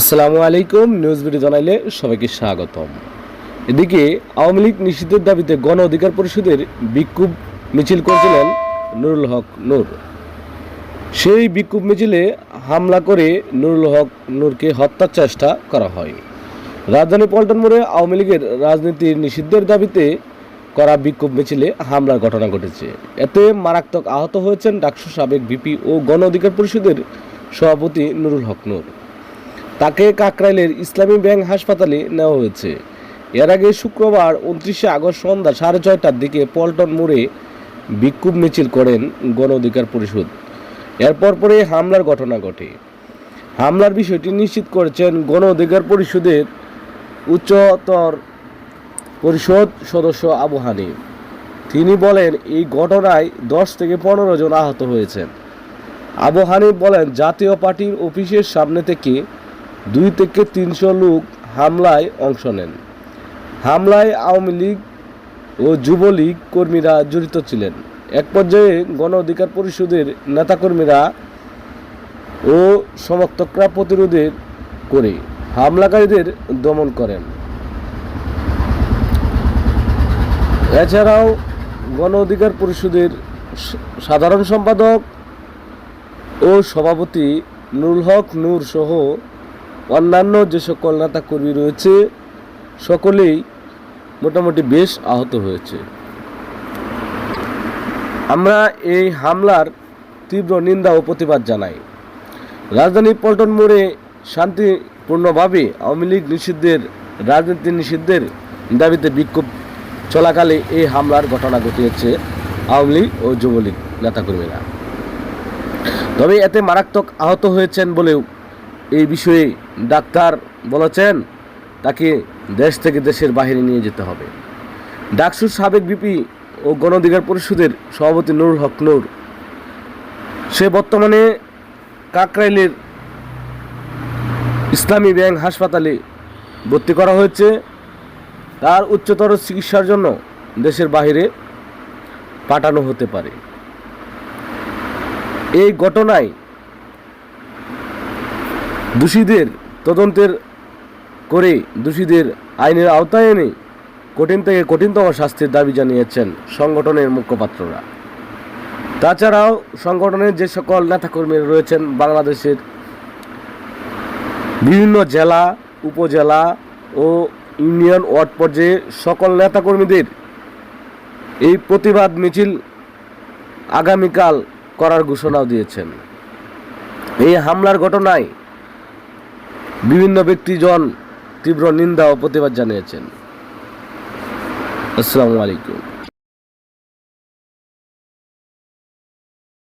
আসসালামু আলাইকুম news video জানাইলে সবাইকে স্বাগতম। এদিকে আওয়ামী লীগ নিষিদ্ধের দাবিতে গণ অধিকার পরিষদের বিক্ষোভ মিছিল করেছিলেন নুরুল হক নূর। সেই বিক্ষোভ মিছিলে হামলা করে নুরুল হক নূরকে হত্যার চেষ্টা করা হয়। রাজধানী পল্টন মোড়ে আওয়ামী লীগের রাজনীতির নিষিদ্ধের দাবিতে করা বিক্ষোভ মিছিলে হামলার ঘটনা ঘটেছে। এতে মারাত্মক আহত হয়েছেন ডাকসু সাবেক বিপি ও গণ অধিকার পরিষদের সভাপতি নুরুল হক নূর। তাকে কাকরাইলের ইসলামী ব্যাংক হাসপাতালে নেওয়া হয়েছে। এর আগে শুক্রবার উনত্রিশে আগস্ট সন্ধ্যা সাড়ে ছয়টার দিকে পল্টন মোড়ে বিক্ষোভ মিছিল করেন গণ অধিকার পরিষদ। এরপর পরে হামলার ঘটনা ঘটে। হামলার বিষয়টি নিশ্চিত করেছেন গণ অধিকার পরিষদের উচ্চতর পরিষদ সদস্য আবু হানিফ। তিনি বলেন, এই ঘটনায় দশ থেকে পনেরো জন আহত হয়েছেন। আবু হানিফ বলেন, জাতীয় পার্টির অফিসের সামনে থেকে দুই থেকে তিনশো লোক হামলায় অংশ নেন। হামলায় আওয়ামী লীগ ও যুবলীগ কর্মীরা জড়িত ছিলেন। এক পর্যায়ে গণ অধিকার পরিষদের নেতাকর্মীরা ও সমর্থকরা প্রতিরোধের করে হামলাকারীদের দমন করেন। এছাড়াও গণ অধিকার পরিষদের সাধারণ সম্পাদক ও সভাপতি নুরুল হক নূর সহ অন্যান্য যে সকল নেতা কর্মী রয়েছে, সকলেই মোটামুটি বেশ আহত হয়েছে। আমরা এই হামলার তীব্র নিন্দা ও প্রতিবাদ জানাই। রাজধানী পল্টন মোড়ে শান্তিপূর্ণভাবে আওয়ামী লীগ নিষিদ্ধের, রাজনীতি নিষিদ্ধের দাবিতে বিক্ষোভ চলাকালে এই হামলার ঘটনা ঘটিয়েছে আওয়ামী লীগ ও যুবলীগ নেতাকর্মীরা। তবে এতে মারাত্মক আহত হয়েছেন বলেও এই বিষয়ে ডাক্তার বলেছেন, তাকে দেশ থেকে দেশের বাইরে নিয়ে যেতে হবে। ডাকসুর সাবেক বিপি ও গণ অধিকার পরিষদের সভাপতি নুরুল হক নূর, সে বর্তমানে কাকরাইলের ইসলামী ব্যাংক হাসপাতালে ভর্তি করা হয়েছে। তার উচ্চতর চিকিৎসার জন্য দেশের বাইরে পাঠানো হতে পারে। এই ঘটনায় দোষীদের তদন্তের করে দোষীদের আইনের আওতায় এনে কঠিন থেকে কঠিনতম শাস্তির দাবি জানিয়েছেন সংগঠনের মুখপাত্ররা। তাছাড়াও সংগঠনের যে সকল নেতাকর্মীরা রয়েছেন, বাংলাদেশের বিভিন্ন জেলা, উপজেলা ও ইউনিয়ন ওয়ার্ড পর্যায়ে সকল নেতাকর্মীদের এই প্রতিবাদ মিছিল আগামীকাল করার ঘোষণাও দিয়েছেন। এই হামলার ঘটনায় বিভিন্ন ব্যক্তিজন তীব্র নিন্দা ও প্রতিবাদ জানিয়েছেন। আসসালামু আলাইকুম।